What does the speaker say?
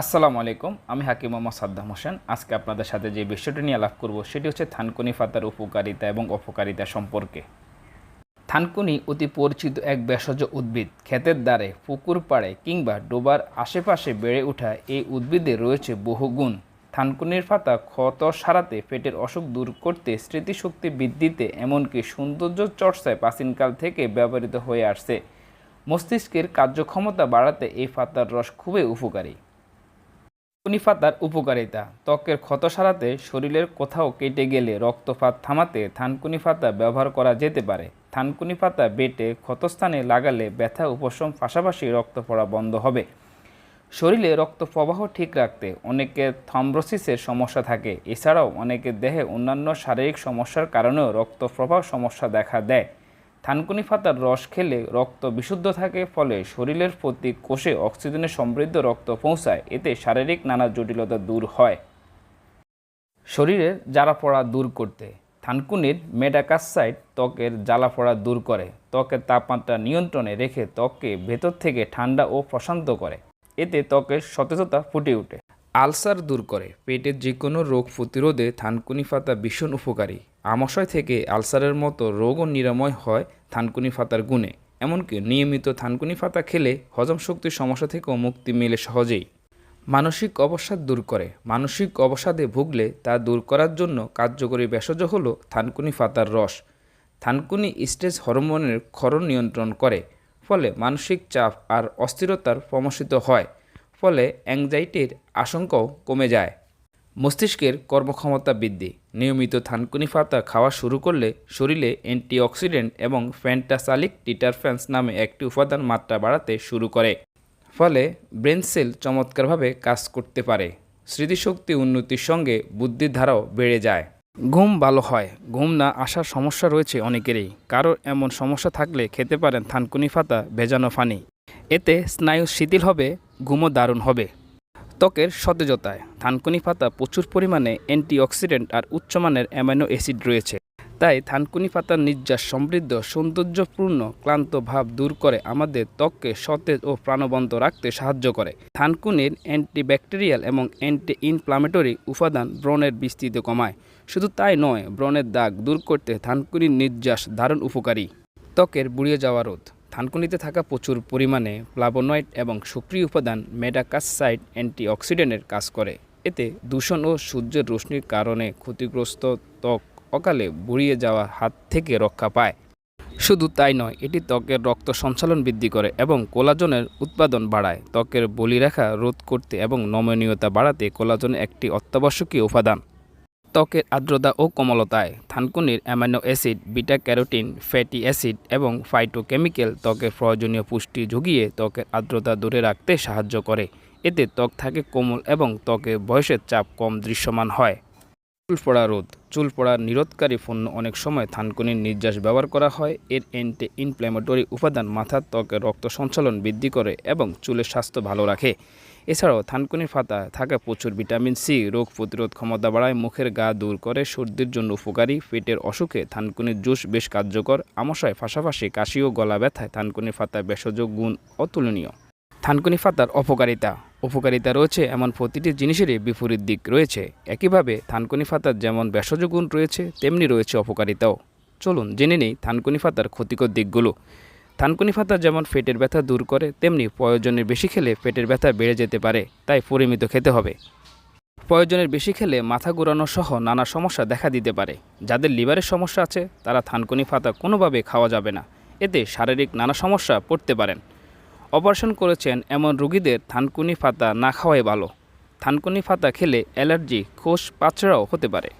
আসসালামু আলাইকুম, আমি হাকিম মোহাম্মদ সাদ্দাম হোসেন। আজকে আপনাদের সাথে যে বিষয়টি নিয়ে আলাপ করব, সেটি হচ্ছে থানকুনি পাতার উপকারিতা এবং অপকারিতা সম্পর্কে। থানকুনি অতি পরিচিত এক ভেষজ উদ্ভিদ। ক্ষেতের দ্বারে, পুকুর পাড়ে কিংবা ডোবার আশেপাশে বেড়ে ওঠা এই উদ্ভিদে রয়েছে বহু গুণ। থানকুনির পাতা ক্ষত সারাতে পেটের অসুখ দূর করতে স্মৃতিশক্তি বৃদ্ধিতে এমনকি সৌন্দর্য চর্চায় প্রাচীনকাল থেকে ব্যবহৃত হয়ে আসছে। মস্তিষ্কের কার্যক্ষমতা বাড়াতে এই পাতার রস খুবই উপকারী। থানকুনি পাতার উপকারিতা। ত্বকের ক্ষত সারাতে শরীরের কোথাও কেটে গেলে রক্তপাত থামাতে থানকুনি পাতা ব্যবহার করা যেতে পারে। থানকুনি পাতা বেটে ক্ষতস্থানে লাগালে ব্যথা, উপশম পাশাপাশি রক্ত পড়া বন্ধ হবে। শরীরে রক্ত প্রবাহ ঠিক রাখতে অনেকের থম্ব্রোসিসের সমস্যা থাকে। এছাড়াও অনেকের দেহে অন্যান্য শারীরিক সমস্যার কারণেও রক্ত প্রবাহ সমস্যা দেখা দেয়। থানকুনি পাতার রস খেলে রক্ত বিশুদ্ধ থাকে, ফলে শরীরের প্রতি কোষে অক্সিজেনের সমৃদ্ধ রক্ত পৌঁছায়। এতে শারীরিক নানা জটিলতা দূর হয়। শরীরের জ্বালা পড়া দূর করতে থানকুনির মেডাকাসাইড ত্বকের জ্বালা পড়া দূর করে। ত্বকের তাপমাত্রা নিয়ন্ত্রণে রেখে ত্বককে ভেতর থেকে ঠান্ডা ও প্রশান্ত করে। এতে ত্বকের সতেজতা ফুটে ওঠে। আলসার দূর করে। পেটের যে কোনো রোগ প্রতিরোধে থানকুনি পাতা ভীষণ উপকারী। আমাশয় থেকে আলসারের মতো রোগও নিরাময় হয় থানকুনি ফাতার গুণে। এমনকি নিয়মিত থানকুনি ফাতা খেলে হজম শক্তির সমস্যা থেকেও মুক্তি মেলে সহজেই। মানসিক অবসাদ দূর করে। মানসিক অবসাদে ভুগলে তা দূর করার জন্য কার্যকরী ভেষজ হল থানকুনি ফাতার রস। থানকুনি স্ট্রেস হরমোনের ক্ষরণ নিয়ন্ত্রণ করে, ফলে মানসিক চাপ আর অস্থিরতার প্রমোষিত হয়, ফলে অ্যাংজাইটির আশঙ্কাও কমে যায়। মস্তিষ্কের কর্মক্ষমতা বৃদ্ধি। নিয়মিত থানকুনি পাতা খাওয়া শুরু করলে শরীরে অ্যান্টিঅক্সিডেন্ট এবং ফ্যান্টাসালিক টিটারফ্যান্স নামে একটি উপাদান মাত্রা বাড়াতে শুরু করে। ফলে ব্রেন সেল চমৎকারভাবে কাজ করতে পারে। স্মৃতিশক্তি উন্নতির সঙ্গে বুদ্ধির ধারাও বেড়ে যায়। ঘুম ভালো হয়। ঘুম না আসার সমস্যা রয়েছে অনেকেরই। কারোর এমন সমস্যা থাকলে খেতে পারেন থানকুনি পাতা ভেজানো ফানি। এতে স্নায়ু শিথিল হবে, ঘুমও দারুণ হবে। ত্বকের সতেজতায়। থানকুনি পাতা প্রচুর পরিমাণে অ্যান্টিঅক্সিডেন্ট আর উচ্চমানের অ্যামাইনো অ্যাসিড রয়েছে। তাই থানকুনি পাতার নির্যাস, সমৃদ্ধ, সৌন্দর্যপূর্ণ, ক্লান্ত ভাব দূর করে আমাদের ত্বককে সতেজ ও প্রাণবন্ত রাখতে সাহায্য করে। থানকুনির অ্যান্টিব্যাকটেরিয়াল এবং অ্যান্টি ইনফ্লামেটরি উপাদান ব্রণের বিস্তৃতি কমায়। শুধু তাই নয়, ব্রণের দাগ দূর করতে থানকুনির নির্যাস দারুণ উপকারী। ত্বকের বুড়িয়ে যাওয়া রোধ। থানকুনিতে থাকা প্রচুর পরিমাণে প্লাবোনয়েড এবং সক্রিয় উপাদান মেডাকাসাইড অ্যান্টিঅক্সিডেন্টের কাজ করে। এতে দূষণ ও সূর্যের রশ্মির কারণে ক্ষতিগ্রস্ত ত্বক অকালে বুড়িয়ে যাওয়া হাত থেকে রক্ষা পায়। শুধু তাই নয়, এটি ত্বকের রক্ত সঞ্চালন বৃদ্ধি করে এবং কোলাজনের উৎপাদন বাড়ায়। ত্বকের বলি বলিরেখা রোধ করতে এবং নমনীয়তা বাড়াতে কোলাজন একটি অত্যাবশ্যকীয় উপাদান। ত্বকের আর্দ্রতা ও কোমলতায়। থানকুনির amino acid beta carotene fatty acid এবং ফাইটোকেমিক্যাল ত্বকের প্রয়োজনীয় পুষ্টি জুগিয়ে ত্বকের আর্দ্রতা দূরে রাখতে সাহায্য করে। এতে ত্বক থাকে কোমল এবং ত্বকে বয়সের চাপ কম দৃশ্যমান হয়। চুল পড়া রোধ। চুল পড়া নিরোধকারী পণ্য অনেক সময় থানকুনির নির্যাস ব্যবহার করা হয়। এর অ্যান্টি ইনফ্ল্যামেটরি উপাদান মাথার ত্বকের রক্ত সঞ্চালন বৃদ্ধি করে এবং চুলের স্বাস্থ্য ভালো রাখে। এছাড়াও থানকুনির পাতা থাকা প্রচুর ভিটামিন সি, রোগ প্রতিরোধ ক্ষমতা বাড়ায় মুখের গা দূর করে, সর্দির জন্য উপকারী, পেটের অসুখে থানকুনির জুস বেশ কার্যকর, আমাশয় পাশাপাশি কাশি ও গলা ব্যথায় থানকুনির পাতার ভেষজ গুণ অতুলনীয়। থানকুনি পাতার অপকারিতা। উপকারিতা রয়েছে এমন প্রতিটি জিনিসেরই বিপরীত দিক রয়েছে। একইভাবে থানকুনি পাতার যেমন ভেষজ গুণ রয়েছে, তেমনি রয়েছে অপকারিতাও। চলুন জেনে নেই থানকুনি পাতার ক্ষতিকর দিকগুলো। থানকুনি পাতা যেমন পেটের ব্যথা দূর করে, তেমনি প্রয়োজনের বেশি খেলে পেটের ব্যথা বেড়ে যেতে পারে, তাই পরিমিত খেতে হবে। প্রয়োজনের বেশি খেলে মাথা ঘুরানো সহ নানা সমস্যা দেখা দিতে পারে। যাদের লিভারের সমস্যা আছে, তারা থানকুনি পাতা কোনোভাবে খাওয়া যাবে না। এতে শারীরিক নানা সমস্যা পড়তে পারেন। অপারেশন করেছেন এমন রোগীদের থানকুনি পাতা না খাওয়াই ভালো। থানকুনি পাতা খেলে অ্যালার্জি, খোস, পাচড়াও হতে পারে।